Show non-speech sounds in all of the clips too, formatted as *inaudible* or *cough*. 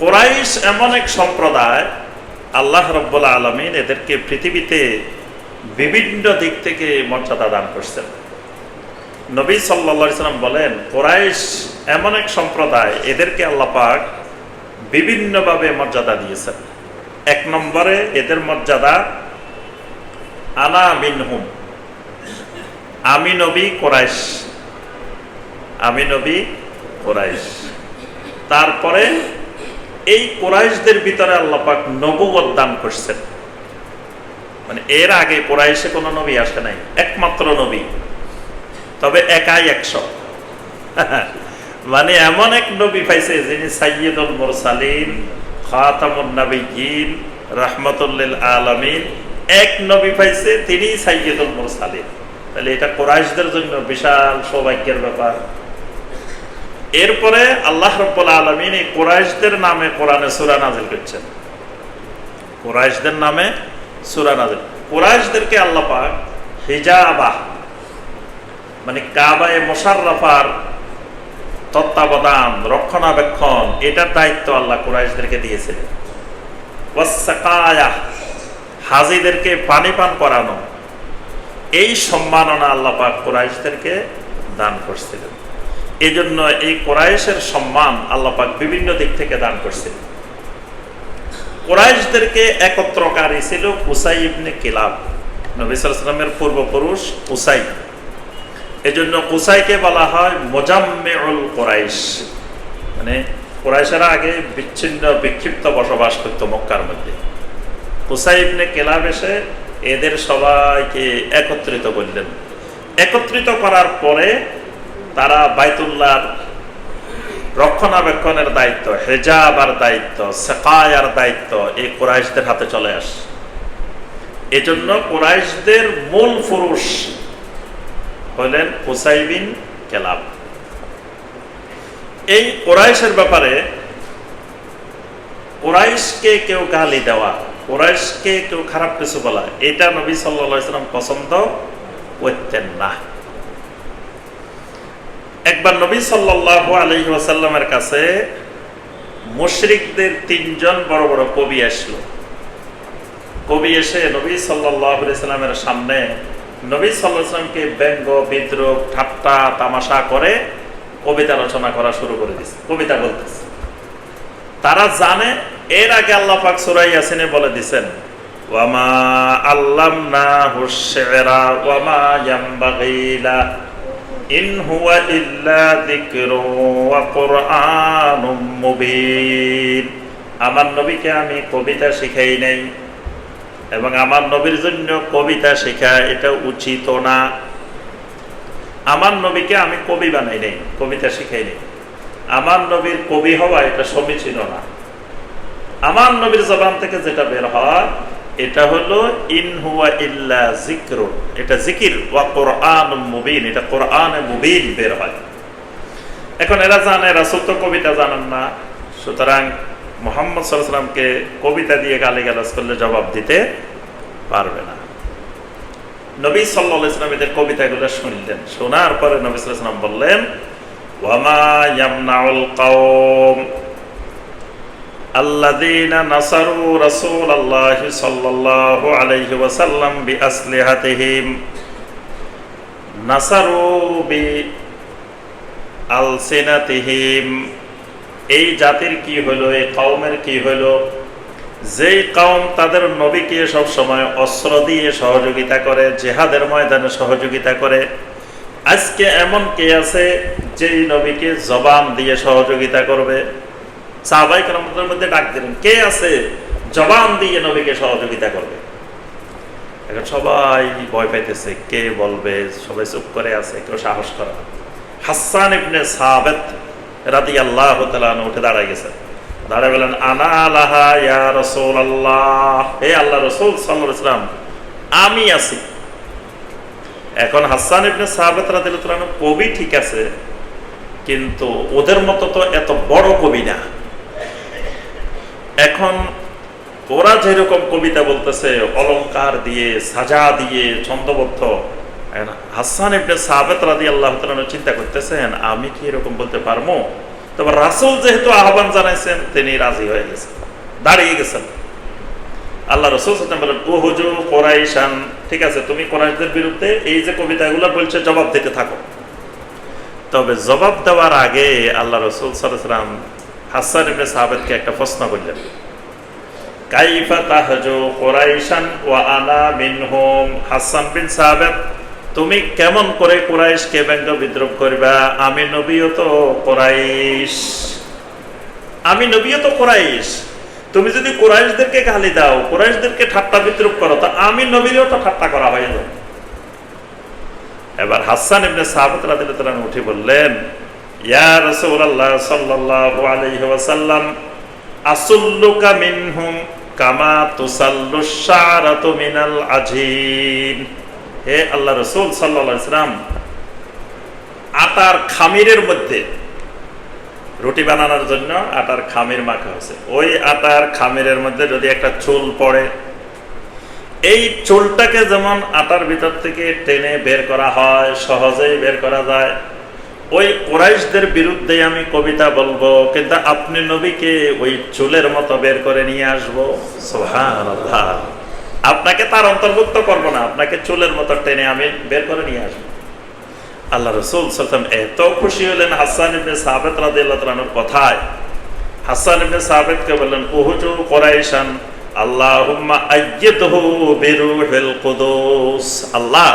কোরাইশ এমন এক সম্প্রদায়, আল্লাহ রব্বুল আলমিন এদেরকে পৃথিবীতে বিভিন্ন দিক থেকে মর্যাদা দান করছেন। নবী সাল্লা সাল্লাম বলেন, কোরাইশ এমন এক সম্প্রদায়, এদেরকে আল্লাহ পাক বিভিন্নভাবে মর্যাদা দিয়েছেন। এক নম্বরে এদের মর্যাদা আনা মিনহুম, আমি নবী কোরাইশ, আমি নবী কোরাইশ। তারপরে এই কোরাইশদের ভিতরে আল্লাপাক নবুবত দান করছেন। মানে এর আগে কোরাইশে কোনো নবী আসে নাই, একমাত্র নবী। তবে একাই একশো। *laughs* মানে এমন এক নবী পাইছে যিনি সাইয়দুল মুরসালিন, খাতামুন নবীন রহমতুল্লিল আলমিন। এক নবী পাইছে তিনি সাইয়দুল মুরসালিন। তাহলে এটা কোরাইশদের জন্য বিশাল সৌভাগ্যের ব্যাপার। এরপরে আল্লাহ রব্বুল আলমিন এই কোরাইশদের নামে কোরআনে সুরা নাজিল করছেন। কোরাইশদের নামে সুরা নাজিল কোরাইশদেরকে আল্লাহ পাক হিজাবা মানে কাবায় মোশাররফার তত্ত্বাবধান, রক্ষণাবেক্ষণ, এটার দায়িত্ব আল্লাহ কোরাইশদেরকে দিয়েছিলেন। হাজিদেরকে পানি পান করানো, এই সম্মাননা আল্লাহ পাক কোরাইশদেরকে দান করছিলেন। এই জন্য এই কোরাইশের সম্মান আল্লাপাক বিভিন্ন দিক থেকে দান করছিলেন কোরাইশদেরকে একত্রকারী ছিল কুসাই ইবনে কিলাব। নবী সালামের পূর্বপুরুষ কুসাই এজন্য কুসাইকে বলা হয় মোজাম্মেউল কোরাইশ। মানে কোরাইশেরা আগে বিচ্ছিন্ন, বিক্ষিপ্ত বসবাস করত মক্কার মধ্যে। কুসাই ইবনে কেলাব এসে এদের সবাইকে একত্রিত করলেন। একত্রিত করার পরে তারা বাইতুল্লাহ রক্ষণাবেক্ষণের দায়িত্ব, হেজাবার দায়িত্ব, সেকায়ার দায়িত্ব এই কোরাইশদের হাতে চলে আসে। এজন্য কোরাইশদের মূল পুরুষ হলেন হুসাইবিন কেলাব। এই কোরাইশের ব্যাপারে কোরাইশকে কেউ গালি দেওয়া, কোরাইশকে কেউ খারাপ কিছু বলা, এটা নবী সাল্লাম পছন্দ করতেন না। একবার নবী সাল্লাহ আলহি ওয়াসাল্লামের কাছে মুশরিকদের তিনজন বড় বড় কবি আসলো। কবি এসে নবী সাল্লাহ সাল্লামের সামনে নবী সাল্লাহামকে ব্যঙ্গ, বিদ্রোহ, ঠাট্টা, তামাশা করে কবিতা রচনা করা শুরু করে দিচ্ছে কবিতা বলতেছে। তারা জানে, এর আগে আল্লাহ পাক সুরাই আসিনে বলে দিছেন ওয়ামা আল্লাম না হুশেরা ওয়ামা ইন হুয়া ইল্লা ওয়া কুরআনুম আমার নবীকে আমি কবিতা শিখাই নাই এবং আমার নবীর জন্য কবিতা শেখা এটা উচিত না। আমার নবীকে আমি কবি বানাই নাই, কবিতা শিখাই নাই। আমার নবীর কবি হওয়া এটা সমীচীন না। আমার নবীর জবান থেকে যেটা বের হয় এটা হলো ইন হুয়া ইল্লা এটা জিকির ওয়া কোরআন মুবিন, এটা কোরআন মুবিন বের হয়। এখন এরা জানে রাসুল তো কবিতা জানেন না। সুতরাং মোহাম্মদ সাল্লামকে কবিতা দিয়ে গালি গালাজ করলে জবাব দিতে পারবে না। নবী সাল্লাহ ইসলাম এদের কবিতাগুলো শুনলেন। শোনার পরে নবী সাল্লাম বললেন ওয়ামা ইয়ামনাউল الذين نصروا رسول الله صلى الله عليه وسلم بأسلحتهم نصروا بألسنتهم এই জাতির কি হলো এই কওমের কি হলো যেই কওম তাদের নবীকে সব সময় অস্ত্র দিয়ে সহযোগিতা করে জেহাদের ময়দানে সহযোগিতা করে আজকে এমন কে আছে যেই নবীকে জবান দিয়ে সহযোগিতা করবে সাহবাই কেরামতের মধ্যে ডাক দিলেন, কে আছে? জবান দিয়ে নবীকে সহযোগিতা করবে। এখন সবাই ভয় পাইতেছে, কে বলবে? সবাই চুপ করে আছে, কেউ সাহস করা হাসান ইবনে সাবেত রাদি আল্লাহ উঠে দাঁড়ায় গেছে। দাঁড়ায় বলেন আনা আলাহা ইয়া রসুল আল্লাহ হে আল্লাহ রসুল সাল্লাহ ইসলাম আমি আছি। এখন হাসান ইবনে সাহাবেত রাদিল্লাহ কবি ঠিক আছে, কিন্তু ওদের মতো তো এত বড় কবি না। এখন ওরা যেরকম কবিতা বলতেছে, অলংকার দিয়ে, সাজা দিয়ে, ছন্দবদ্ধ। হাসান ইবনে সাহাবেত রাদি আল্লাহ চিন্তা করতেছেন, আমি কি এরকম বলতে পারব? তবে রাসুল যেহেতু আহ্বান জানাইছেন, তিনি রাজি হয়ে গেছেন, দাঁড়িয়ে গেছেন। আল্লাহ রসুল সাল্লাম বলেন, ও হুজু কোরাইশান, ঠিক আছে, তুমি কোরাইশদের বিরুদ্ধে এই যে কবিতাগুলো বলছে, জবাব দিতে থাকো। তবে জবাব দেওয়ার আগে আল্লাহ রসুল সাল্লাম হাসান ইবনে একটা প্রশ্ন করলেন। তুমি কেমন করে কোরাইশকে ব্যঙ্গ বিদ্রোহ করবা? আমি নবীও কোরাইশ। আমি নবীও কোরাইশ। তুমি যদি কোরাইশদেরকে গালি দাও, কোরাইশদেরকে ঠাট্টা বিদ্রুপ করো, তা আমি নবীরও তো ঠাট্টা করা হয়ে যাবে। এবার হাসান ইবনে সাহাবত রাদিয়াল্লাহু উঠে বললেন ইয়া হে আল্লাহ আটার খামিরের মধ্যে রুটি বানানোর জন্য আটার খামির মাখা হয়েছে। ওই আটার খামিরের মধ্যে যদি একটা চুল পড়ে, এই চুলটাকে যেমন আটার ভিতর থেকে টেনে বের করা হয়, সহজেই বের করা যায় ওই কোরাইশদের বিরুদ্ধে আমি কবিতা বলব, কিন্তু আপনি নবীকে ওই চুলের মতো বের করে নিয়ে আসব। আপনাকে তার অন্তর্ভুক্ত করব না, আপনাকে চুলের মতো টেনে আমি বের করে নিয়ে আসব। আল্লাহ রসুল সাল্লাম এত খুশি হলেন হাসান ইবনে সাহাবেদ রাদিয়াল্লাহু কথায়। হাসান ইবনে বললেন, উহুজু কোরাইশান কুদুস। আল্লাহ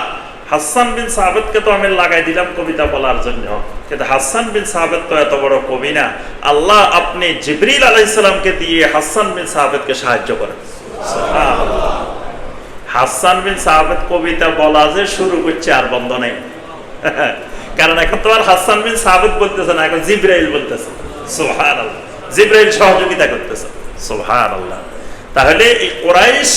হাসান বিন সাহাবেদকে তো আমি লাগাই দিলাম কবিতা বলার জন্য। কিন্তু হাসান বিন সাহাবেদ তো এত বড় কবি না। আল্লাহ আপনি জিবরিল আলাইহিসসালামকে দিয়ে হাসান বিন সাহাবেদকে সাহায্য করেন। হাসান বিন সাহাবেদ কবিতা বলা যে শুরু করছে আর বন্ধ নেই। *laughs* কারণ এখন তোমার হাসান বিন সাহাবেদ বলতেছে না, এখন জিব্রাইল বলতেছে। সোহান আল্লাহ জিব্রাইল সহযোগিতা করতেছে। সোহান আল্লাহ তাহলে এই কোরাইশ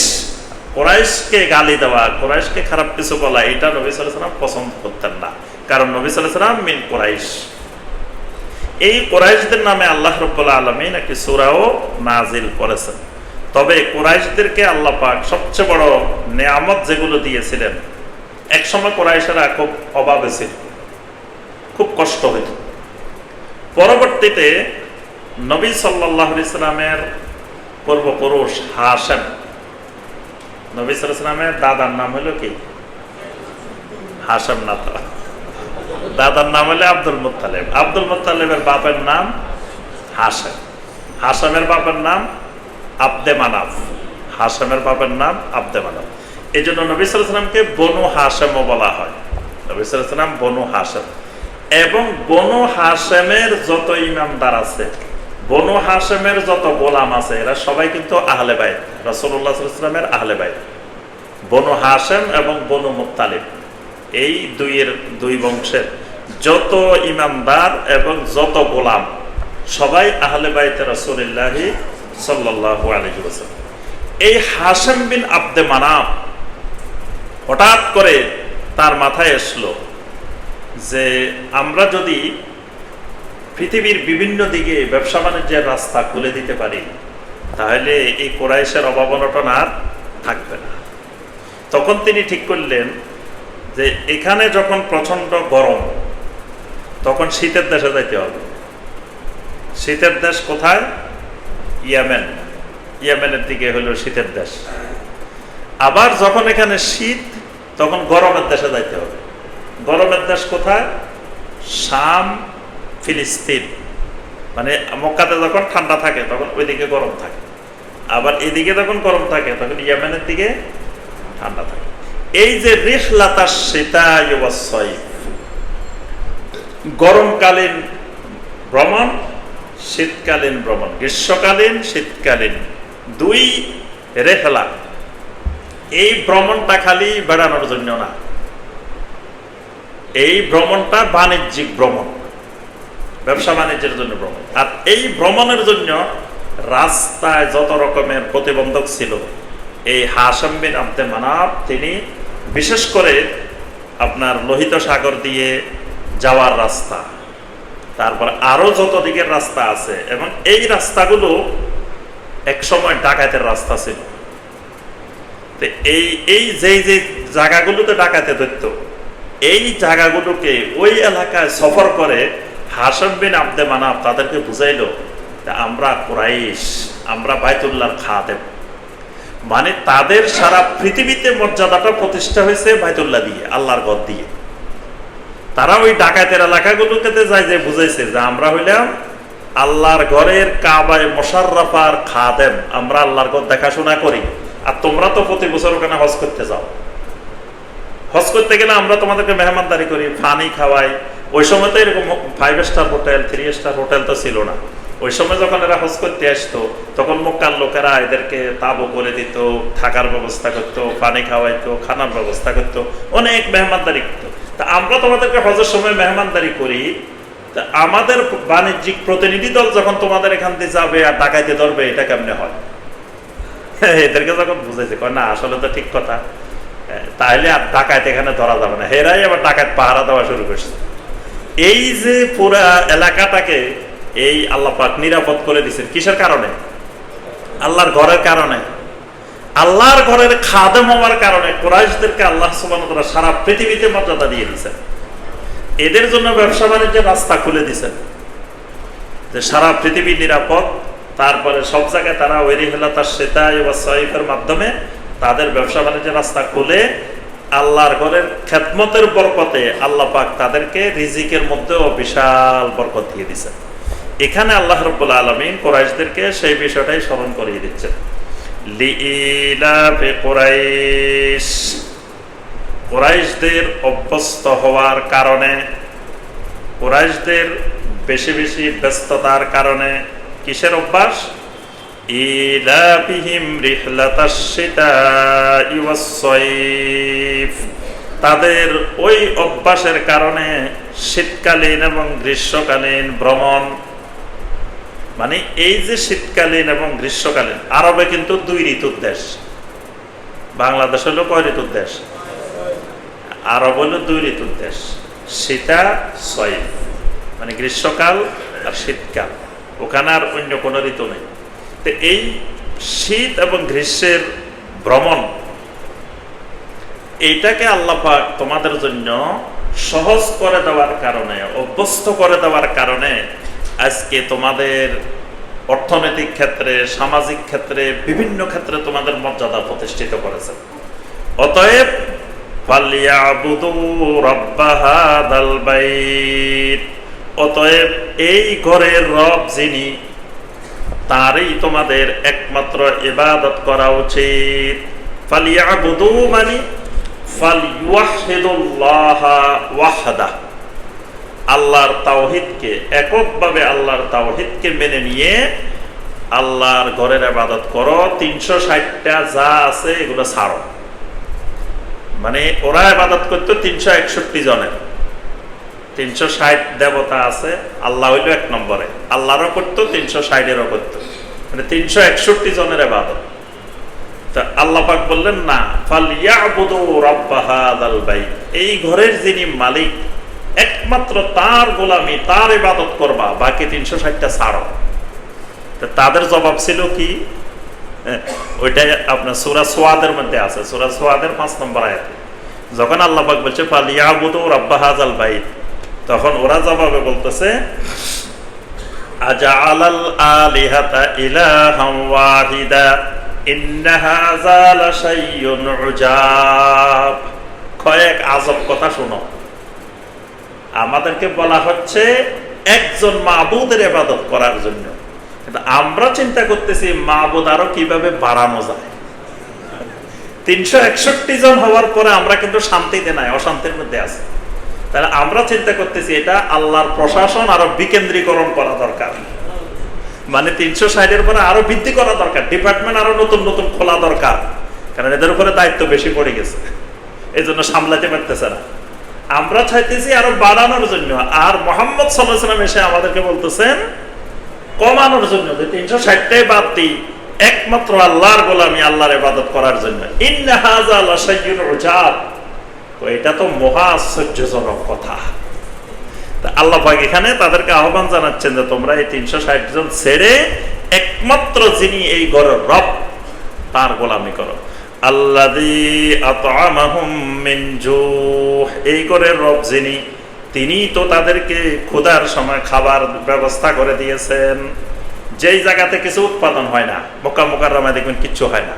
কোরাইশকে গালি দেওয়া, কোরাইশকে খারাপ কিছু বলা, এটা নবী সাল্লাম পছন্দ করতেন না। কারণ নবী সাল্লাম মিন কোরাইশ। এই কোরাইশদের নামে আল্লাহ রব্বুল্লাহ আলমী নাকি সুরাও নাজিল করেছেন। তবে কোরাইশদেরকে আল্লাহ পাক সবচেয়ে বড় নেয়ামত যেগুলো দিয়েছিলেন, একসময় কোরাইশেরা খুব অভাবে ছিল খুব কষ্ট হইত। পরবর্তীতে নবী সাল্লাহ ইসলামের পূর্বপুরুষ হাসেম নবী সাল্লামের দাদার নাম হলো কি? হাসেম না দাদার নাম হলো আব্দুল মুতালেব আব্দুল মুতালেবের বাপের নাম হাসেম হাসেমের বাপের নাম আব্দে মানাফ। হাসেমের বাপের নাম আব্দে মানাফ। এই জন্য নবী সাল্লামকে বনু হাসেমও বলা হয়। নবী সাল্লাম বনু হাসেম এবং বনু হাসেমের যত ইমামদার আছে বনু হাসেমের যত গোলাম আছে, এরা সবাই কিন্তু আহলে বাইত রসুল্লাহ সাল্লামের আহলে বাইত। বনু হাসেম এবং বনু মুতালিব, এই দুইয়ের দুই বংশের যত ইমামদার এবং যত গোলাম, সবাই আহলে বাইতে রসুল্লাহি সাল্লাহ আলহি এই হাসেম বিন আব্দে মানাব হঠাৎ করে তার মাথায় এসলো যে, আমরা যদি পৃথিবীর বিভিন্ন দিকে ব্যবসা বাণিজ্যের রাস্তা খুলে দিতে পারি, তাহলে এই কোরাইশের অভাবনটন আর থাকবে না। তখন তিনি ঠিক করলেন যে এখানে যখন প্রচণ্ড গরম, তখন শীতের দেশে যাইতে হবে। শীতের দেশ কোথায়? ইয়ামেন। ইয়ামেনের দিকে হলো শীতের দেশ। আবার যখন এখানে শীত, তখন গরমের দেশে যাইতে হবে। গরমের দেশ কোথায়? শাম ফিলিস্তিন। মানে মক্কাতে যখন ঠান্ডা থাকে, তখন ওইদিকে গরম থাকে। আবার এদিকে যখন গরম থাকে, তখন ইয়ামেনের দিকে ঠান্ডা থাকে। এই যে রিহলাতা সেতা গরমকালীন ভ্রমণ, শীতকালীন ভ্রমণ, গ্রীষ্মকালীন, শীতকালীন, দুই রেহলা। এই ভ্রমণটা খালি বেড়ানোর জন্য না। এই ভ্রমণটা বাণিজ্যিক ভ্রমণ। ব্যবসা বাণিজ্যের জন্য ভ্রমণ। আর এই ভ্রমণের জন্য রাস্তায় যত রকমের প্রতিবন্ধক ছিল, এই হাসম বিন আব্দে মানাব তিনি বিশেষ করে আপনার লোহিত সাগর দিয়ে যাওয়ার রাস্তা, তারপর আরও যত দিকের রাস্তা আছে, এবং এই রাস্তাগুলো একসময় ডাকাতের রাস্তা ছিল। তো এই এই যে যে জায়গাগুলোতে ডাকাতে ধরত, এই জায়গাগুলোকে ওই এলাকায় সফর করে হাসম বিন আব্দে মানাব তাদেরকে বুঝাইল আমরা কোরাইশ, আমরা বাইতুল্লাহর খাদেম। মানে তাদের সারা পৃথিবীতে মর্যাদাটা প্রতিষ্ঠা হয়েছে বাইতুল্লাহ দিয়ে, আল্লাহর ঘর দিয়ে। তারা ওই ডাকাতের এলাকাগুলোকে যায় যে বুঝাইছে যে আমরা হইলাম আল্লাহর ঘরের কাবায় মোশাররফার খাদেম, আমরা আল্লাহর ঘর দেখাশোনা করি। আর তোমরা তো প্রতি বছর ওখানে হজ করতে যাও। হজ করতে গেলে আমরা তোমাদেরকে মেহমানদারি করি, পানি খাওয়াই ওই সময় তো এরকম five star hotel three star hotel তো ছিল না। ওই সময় যখন এরা হজ করতে আসতো, তখন মক্কার লোকেরা এদেরকে তাবু করে দিত, থাকার ব্যবস্থা করতো, পানি খাওয়াইতো, খানার ব্যবস্থা করতো, অনেক মেহমানদারি করতো। তা আমরা তোমাদেরকে হজের সময় মেহমানদারি করি, তা আমাদের বাণিজ্যিক প্রতিনিধি দল যখন তোমাদের এখান দিয়ে যাবে আর ডাকাইতে ধরবে, এটা কেমনে হয়? *laughs* এদেরকে যখন বুঝেছে কয়, না, আসলে তো ঠিক কথা। তাহলে আর ডাকাইতে এখানে ধরা যাবে না। হেরাই আবার ডাকাত পাহারা দেওয়া শুরু করছে। এই যে পুরা এলাকাটাকে এই আল্লাহ পাক নিরাপদ করে দিচ্ছেন কিসের কারণে? আল্লাহর ঘরের কারণে। আল্লাহর ঘরের খাদেম হওয়ার কারণে কোরআশদেরকে আল্লাহ সুবান সারা পৃথিবীতে মর্যাদা দিয়ে দিচ্ছেন এদের জন্য ব্যবসা বাণিজ্যের রাস্তা খুলে দিচ্ছেন যে সারা পৃথিবী নিরাপদ, তারপরে সব জায়গায় তারা ওয়েরি হেলা তার সেতাই বা সৈফের মাধ্যমে তাদের ব্যবসা বাণিজ্যের রাস্তা খুলে আল্লাহর ঘরের খেদমতের বরকতে আল্লাহ পাক তাদেরকে রিজিকের মধ্যেও বিশাল বরকত দিয়ে দিচ্ছেন এখানে আল্লাহ রব্বুল আলমিন কোরাইশদেরকে সেই বিষয়টাই স্মরণ করিয়ে দিচ্ছেন। কোরাইশ। কোরাইশদের অভ্যস্ত হওয়ার কারণে, কোরাইশদের বেশি বেশি ব্যস্ততার কারণে কিসের অভ্যাস? ইলাপিহিম তাদের ওই অভ্যাসের কারণে শীতকালীন এবং গ্রীষ্মকালীন ভ্রমণ মানে এই যে শীতকালীন এবং গ্রীষ্মকালীন, আরবে কিন্তু দুই ঋতুর দেশ বাংলাদেশ হলো কয় ঋতুর দেশ আরব হলো দুই ঋতুর দেশ শীতা সৈফ মানে গ্রীষ্মকাল আর শীতকাল। ওখানে আর অন্য কোনো ঋতু নেই। এই শীত এবং গ্রীষ্মের ভ্রমণ, এইটাকে আল্লাপাক তোমাদের জন্য সহজ করে দেওয়ার কারণে, অভ্যস্ত করে দেওয়ার কারণে আজকে তোমাদের অর্থনৈতিক ক্ষেত্রে, সামাজিক ক্ষেত্রে, বিভিন্ন ক্ষেত্রে তোমাদের মর্যাদা প্রতিষ্ঠিত করেছে। অতএব অতএব এই ঘরের রব যিনি তারই তোমাদের একমাত্র ইবাদত করা উচিত। ফালিয়াবুদু মানে ওয়াহদা। আল্লাহর তাওহিদকে এককভাবে আল্লাহর তাওহিদকে মেনে নিয়ে আল্লাহর ঘরের আবাদত করো, তিনশো ষাটটা যা আছে এগুলো ছাড়ো। মানে ওরা আবাদত করতো তিনশো একষট্টি জনের। তিনশো ষাট দেবতা আছে, আল্লাহ হইল এক নম্বরে। আল্লাহরও করতো, তিনশো ষাটেরও করতো। মানে তিনশো একষট্টি জনের আবাদত তা আল্লাহ পাক বললেন, না এই ঘরের যিনি মালিক, একমাত্র তার গোলামি, তার ইবাদত করবা, বাকি তিনশো ষাটটা ছাড়ো। তাদের জবাব ছিল কি? ওইটা আপনার সুরা সোয়াদের মধ্যে আছে। সুরা সোয়াদের পাঁচ নম্বর আয়াতে। যখন আল্লাহ পাক বলছে, ফালিয়াবুদু রাব্বা হাজাল বাইত তখন ওরা জবাবে বলতেছে কয়েক আজব কথা শুনো। আমাদেরকে বলা হচ্ছে একজন মাহবুদের এবাদত করার জন্য। কিন্তু আমরা চিন্তা করতেছি মাহবুদ আরও কীভাবে বাড়ানো যায়। তিনশো একষট্টি জন হওয়ার পরে আমরা কিন্তু শান্তিতে নাই, অশান্তির মধ্যে আছি। তাহলে আমরা চিন্তা করতেছি এটা আল্লাহর প্রশাসন আরও বিকেন্দ্রীকরণ করা দরকার। মানে তিনশো ষাটের পরে আরও বৃদ্ধি করা দরকার ডিপার্টমেন্ট আরও নতুন নতুন খোলা দরকার, কারণ এদের উপরে দায়িত্ব বেশি পড়ে গেছে। এই জন্য সামলাতে পারতেছে না। আমরা চাইতেছি আরও বাড়ানোর জন্য। আর মোহাম্মদ সাল্লাহাম এসে আমাদেরকে বলতেছেন, কমানোর জন্য যে তিনশো ষাটটাই বাদ দিই, একমাত্র আল্লাহর গোলামি আল্লাহর ইবাদত করার জন্য। এটা তো মহা আশ্চর্যজনক কথা। আল্লাহ পাক এখানে তাদেরকে আহ্বান জানাচ্ছেন যে তোমরা এই তিনশো ষাট জন ছেড়ে একমাত্র যিনি এই ঘরের রব, তার গোলামি করো। এই ঘরের রব যিনি, তিনি তো তাদেরকে ক্ষুধার সময় খাবার ব্যবস্থা করে দিয়েছেন। যেই জায়গাতে কিছু উৎপাদন হয় না মোকা মোকার দেখবেন কিচ্ছু হয় না।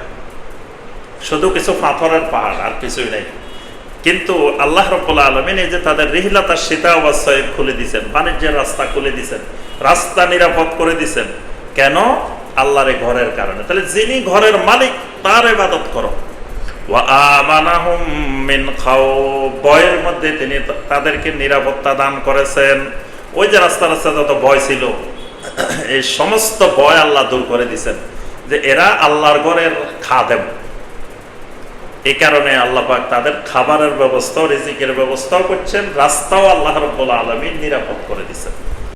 শুধু কিছু পাথরের পাহাড়, আর কিছুই নেই। কিন্তু আল্লাহ রব্বুল্লা আলমিন এই যে তাদের রিহিলাতার সীতা অবস্থায় খুলে দিছেন, বাণিজ্যের রাস্তা খুলে দিছেন, রাস্তা নিরাপদ করে দিছেন, কেন? আল্লাহর ঘরের কারণে। তাহলে যিনি ঘরের মালিক, তার ইবাদত করো। ভয়ের মধ্যে তিনি তাদেরকে নিরাপত্তা দান করেছেন। ওই যে রাস্তা রাস্তা যত ভয় ছিল, এই সমস্ত ভয় আল্লাহ দূর করে দিছেন, যে এরা আল্লাহর ঘরের খাদেম। এই কারণে আল্লাহ পাক তাদের খাবারের ব্যবস্থা রিজিকের ব্যবস্থাও করছেন, রাস্তাও আল্লাহ রব্বুল আলমী নিরাপদ করে দিচ্ছেন